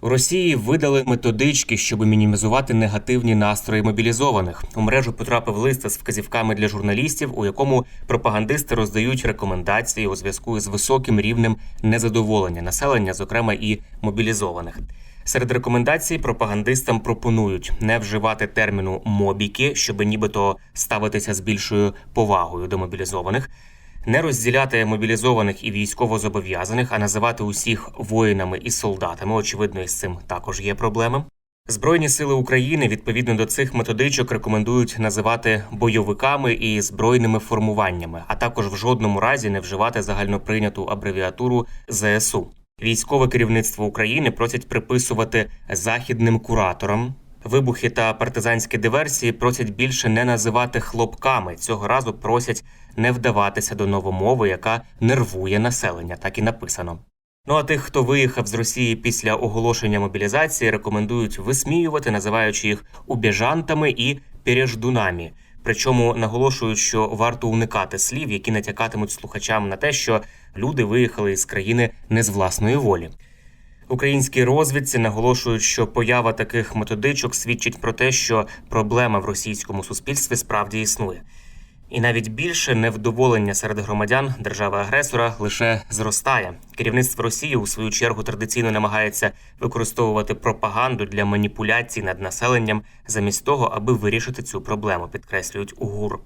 У Росії видали методички, щоб мінімізувати негативні настрої мобілізованих. У мережу потрапив лист з вказівками для журналістів, у якому пропагандисти роздають рекомендації у зв'язку з високим рівнем незадоволення населення, зокрема і мобілізованих. Серед рекомендацій пропагандистам пропонують не вживати терміну мобіки, щоб нібито ставитися з більшою повагою до мобілізованих, не розділяти мобілізованих і військовозобов'язаних, а називати усіх воїнами і солдатами. Очевидно, із цим також є проблеми. Збройні сили України відповідно до цих методичок рекомендують називати бойовиками і збройними формуваннями, а також в жодному разі не вживати загальноприйняту абревіатуру ЗСУ. Військове керівництво України просять приписувати західним кураторам. Вибухи та партизанські диверсії просять більше не називати хлопками. Цього разу просять не вдаватися до новомови, яка нервує населення. Так і написано. Ну а тих, хто виїхав з Росії після оголошення мобілізації, рекомендують висміювати, називаючи їх убіжантами і переждунами. Причому наголошують, що варто уникати слів, які натякатимуть слухачам на те, що люди виїхали із країни не з власної волі. Українські розвідці наголошують, що поява таких методичок свідчить про те, що проблема в російському суспільстві справді існує. І навіть більше невдоволення серед громадян держави-агресора лише зростає. Керівництво Росії у свою чергу традиційно намагається використовувати пропаганду для маніпуляцій над населенням замість того, аби вирішити цю проблему, підкреслюють УГУР.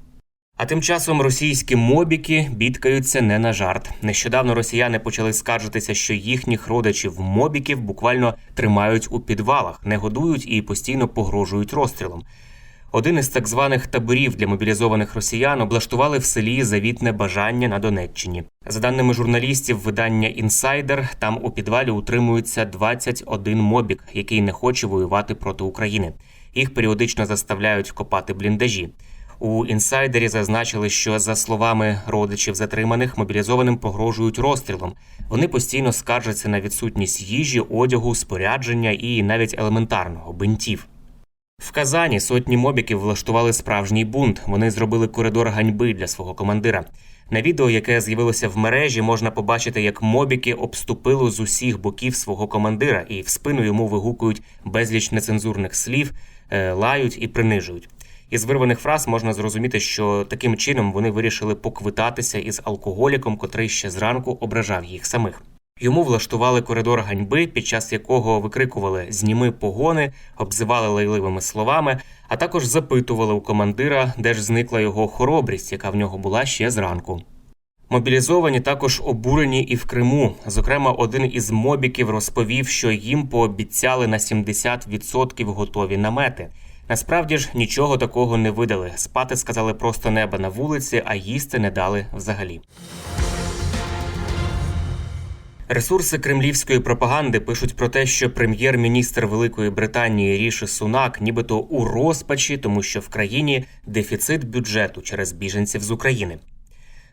А тим часом російські мобіки бідкаються не на жарт. Нещодавно росіяни почали скаржитися, що їхніх родичів мобіків буквально тримають у підвалах, не годують і постійно погрожують розстрілом. Один із так званих таборів для мобілізованих росіян облаштували в селі завітне бажання на Донеччині. За даними журналістів видання Інсайдер, там у підвалі утримується 21 мобік, який не хоче воювати проти України. Їх періодично заставляють копати бліндажі. У інсайдері зазначили, що за словами родичів затриманих, мобілізованим погрожують розстрілом. Вони постійно скаржаться на відсутність їжі, одягу, спорядження і навіть елементарного бинтів. В Казані сотні мобіків влаштували справжній бунт. Вони зробили коридор ганьби для свого командира. На відео, яке з'явилося в мережі, можна побачити, як мобіки обступили з усіх боків свого командира і в спину йому вигукують безліч нецензурних слів, е, лають і принижують. Із вирваних фраз можна зрозуміти, що таким чином вони вирішили поквитатися із алкоголіком, котрий ще зранку ображав їх самих. Йому влаштували коридор ганьби, під час якого викрикували зніми погони, обзивали лайливими словами, а також запитували у командира, де ж зникла його хоробрість, яка в нього була ще зранку. Мобілізовані також обурені і в Криму. Зокрема, один із мобіків розповів, що їм пообіцяли на 70% готові намети. Насправді ж нічого такого не видали. Спати сказали просто неба на вулиці, а їсти не дали взагалі. Ресурси кремлівської пропаганди пишуть про те, що прем'єр-міністр Великої Британії Ріші Сунак нібито у розпачі, тому що в країні дефіцит бюджету через біженців з України.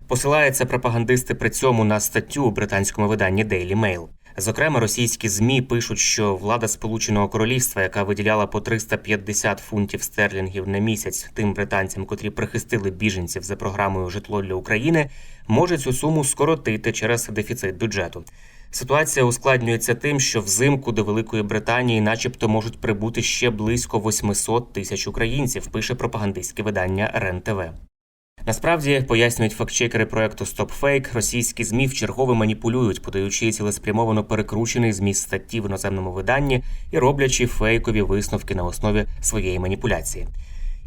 Посилаються пропагандисти при цьому на статтю у британському виданні Daily Mail. Зокрема, російські змі пишуть, що влада Сполученого Королівства, яка виділяла по 350 фунтів стерлінгів на місяць тим британцям, котрі прихистили біженців за програмою Житло для України, може цю суму скоротити через дефіцит бюджету. Ситуація ускладнюється тим, що взимку до Великої Британії, начебто, можуть прибути ще близько 800 тисяч українців. Пише пропагандистське видання РЕН-ТВ. Насправді пояснюють фактчекери проекту StopFake, російські змі вчергове маніпулюють, подаючи цілеспрямовано перекручений зміст статті в іноземному виданні і роблячи фейкові висновки на основі своєї маніпуляції.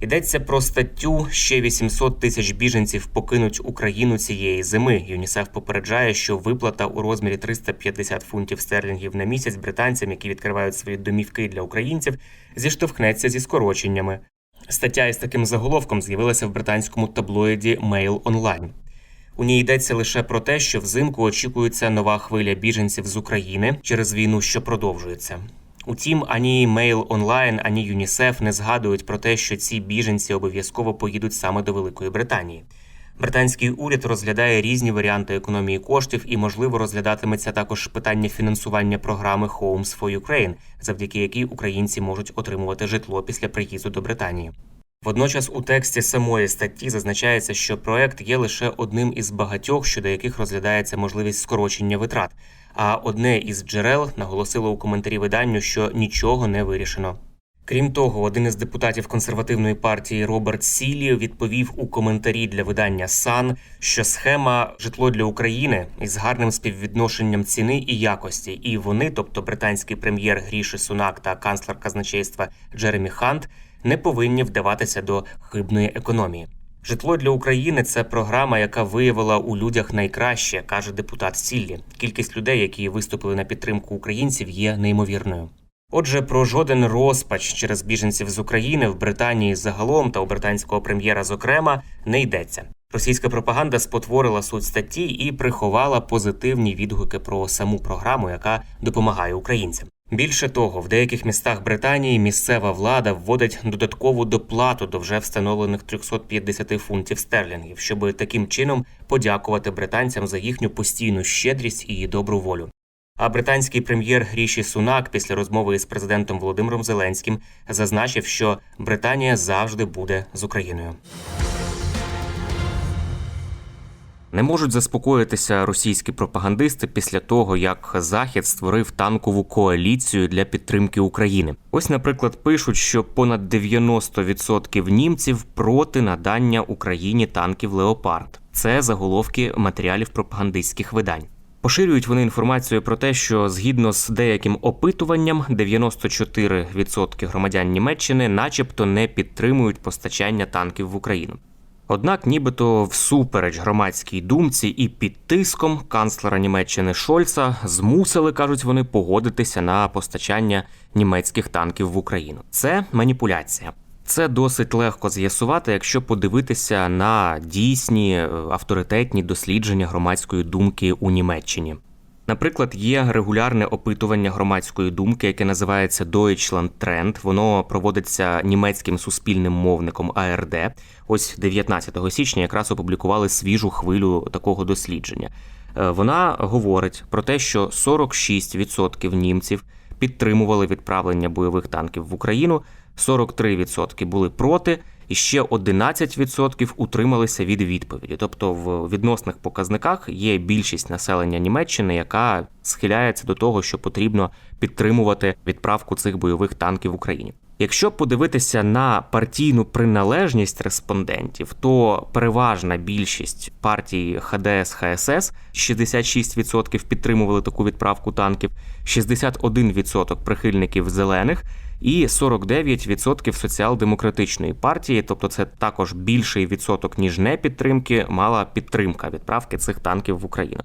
Йдеться про статтю ще 800 тисяч біженців покинуть Україну цієї зими. ЮНІСЕФ попереджає, що виплата у розмірі 350 фунтів стерлінгів на місяць британцям, які відкривають свої домівки для українців, зіштовхнеться зі скороченнями. Стаття із таким заголовком з'явилася в британському таблоїді Mail Online. У ній йдеться лише про те, що взимку очікується нова хвиля біженців з України через війну, що продовжується. Утім, ані Mail Online, ані ЮНІСЕФ не згадують про те, що ці біженці обов'язково поїдуть саме до Великої Британії. Британський уряд розглядає різні варіанти економії коштів і, можливо, розглядатиметься також питання фінансування програми Homes for Ukraine, завдяки якій українці можуть отримувати житло після приїзду до Британії. Водночас у тексті самої статті зазначається, що проект є лише одним із багатьох, щодо яких розглядається можливість скорочення витрат. А одне із джерел наголосило у коментарі виданню, що нічого не вирішено. Крім того, один із депутатів консервативної партії Роберт Сілі відповів у коментарі для видання Сан, що схема житло для України із гарним співвідношенням ціни і якості, і вони, тобто британський прем'єр Гріші Сунак та канцлер казначейства Джеремі Хант, не повинні вдаватися до хибної економії. Житло для України це програма, яка виявила у людях найкраще, каже депутат Сіллі. Кількість людей, які виступили на підтримку українців, є неймовірною. Отже, про жоден розпач через біженців з України в Британії загалом та у британського прем'єра, зокрема, не йдеться. Російська пропаганда спотворила суть статті і приховала позитивні відгуки про саму програму, яка допомагає українцям. Більше того, в деяких містах Британії місцева влада вводить додаткову доплату до вже встановлених 350 фунтів стерлінгів, щоб таким чином подякувати британцям за їхню постійну щедрість і добру волю. А британський прем'єр Гріші Сунак після розмови із президентом Володимиром Зеленським зазначив, що Британія завжди буде з Україною. Не можуть заспокоїтися російські пропагандисти після того, як Захід створив танкову коаліцію для підтримки України. Ось, наприклад, пишуть, що понад 90% німців проти надання Україні танків Леопард. Це заголовки матеріалів пропагандистських видань. Поширюють вони інформацію про те, що згідно з деяким опитуванням, 94% громадян Німеччини, начебто, не підтримують постачання танків в Україну. Однак, нібито всупереч громадській думці і під тиском канцлера Німеччини Шольца змусили, кажуть вони, погодитися на постачання німецьких танків в Україну. Це маніпуляція. Це досить легко з'ясувати, якщо подивитися на дійсні е, авторитетні дослідження громадської думки у Німеччині. Наприклад, є регулярне опитування громадської думки, яке називається Deutschland Trend. Воно проводиться німецьким суспільним мовником АРД. Ось 19 січня якраз опублікували свіжу хвилю такого дослідження. Е, Вона говорить про те, що 46% німців підтримували відправлення бойових танків в Україну, 43% були проти, і ще 11% утрималися від відповіді. Тобто, в відносних показниках є більшість населення Німеччини, яка схиляється до того, що потрібно підтримувати відправку цих бойових танків в Україні. Якщо подивитися на партійну приналежність респондентів, то переважна більшість партії ХДС ХСС 66% підтримували таку відправку танків, 61% прихильників зелених і 49% соціал-демократичної партії, тобто це також більший відсоток ніж не підтримки, мала підтримка відправки цих танків в Україну.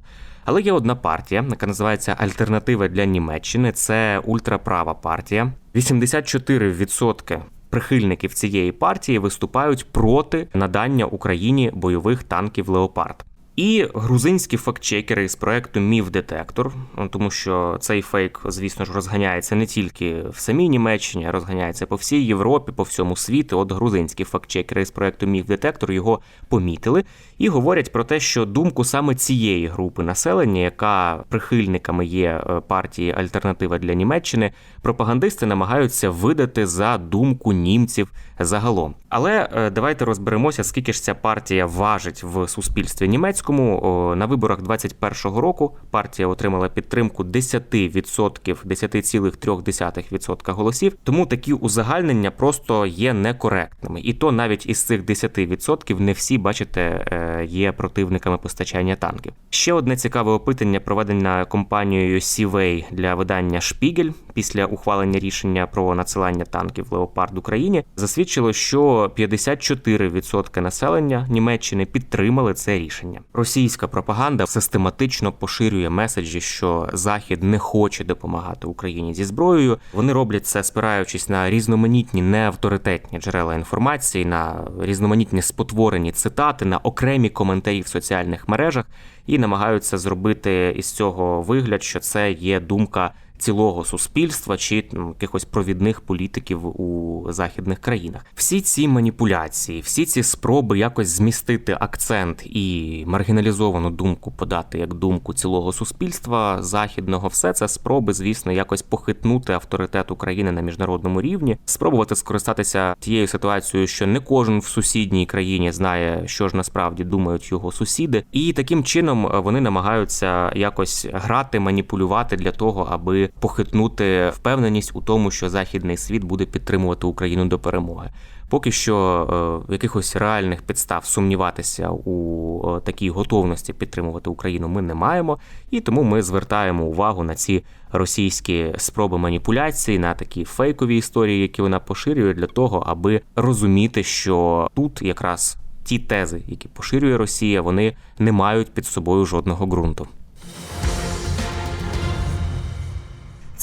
Але є одна партія, яка називається Альтернатива для Німеччини. Це ультраправа партія. 84% прихильників цієї партії виступають проти надання Україні бойових танків Леопард. І грузинські фактчекери з проекту Міф Детектор, тому що цей фейк, звісно ж, розганяється не тільки в самій Німеччині, а розганяється по всій Європі, по всьому світу. От грузинські фактчекери з проекту Міф Детектор його помітили і говорять про те, що думку саме цієї групи населення, яка прихильниками є е, партії Альтернатива для Німеччини, пропагандисти намагаються видати за думку німців загалом. Але е, давайте розберемося, скільки ж ця партія важить в суспільстві німецькому. Зеленському на виборах 21-го року партія отримала підтримку 10%, 10,3% голосів. Тому такі узагальнення просто є некоректними. І то навіть із цих 10% не всі, бачите, е, є противниками постачання танків. Ще одне цікаве опитання, проведене компанією Сівей для видання Шпігель після ухвалення рішення про надсилання танків Леопард Україні, засвідчило, що 54% населення Німеччини підтримали це рішення. Російська пропаганда систематично поширює меседжі, що Захід не хоче допомагати Україні зі зброєю. Вони роблять це спираючись на різноманітні неавторитетні джерела інформації, на різноманітні спотворені цитати, на окремі коментарі в соціальних мережах і намагаються зробити із цього вигляд, що це є думка цілого суспільства чи ну, якихось провідних політиків у західних країнах. Всі ці маніпуляції, всі ці спроби якось змістити акцент і маргіналізовану думку подати як думку цілого суспільства західного, все це спроби, звісно, якось похитнути авторитет України на міжнародному рівні, спробувати скористатися тією ситуацією, що не кожен в сусідній країні знає, що ж насправді думають його сусіди, і таким чином е, вони намагаються якось грати, маніпулювати для того, аби похитнути впевненість у тому, що західний світ буде підтримувати Україну до перемоги. Поки що е, якихось реальних підстав сумніватися у е, такій готовності підтримувати Україну ми не маємо, і тому ми звертаємо увагу на ці російські спроби маніпуляції, на такі фейкові історії, які вона поширює, для того, аби розуміти, що тут якраз ті тези, які поширює Росія, вони не мають під собою жодного ґрунту.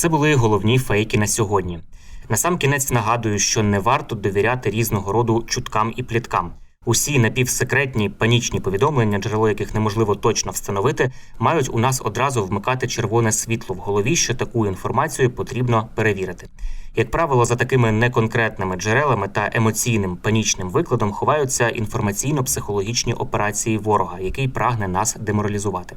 Це були головні фейки на сьогодні. Насамкінець нагадую, що не варто довіряти різного роду чуткам і пліткам. Усі напівсекретні панічні повідомлення, джерело яких неможливо точно встановити, мають у нас одразу вмикати червоне світло в голові, що таку інформацію потрібно перевірити. Як правило, за такими неконкретними джерелами та емоційним панічним викладом ховаються інформаційно-психологічні операції ворога, який прагне нас деморалізувати.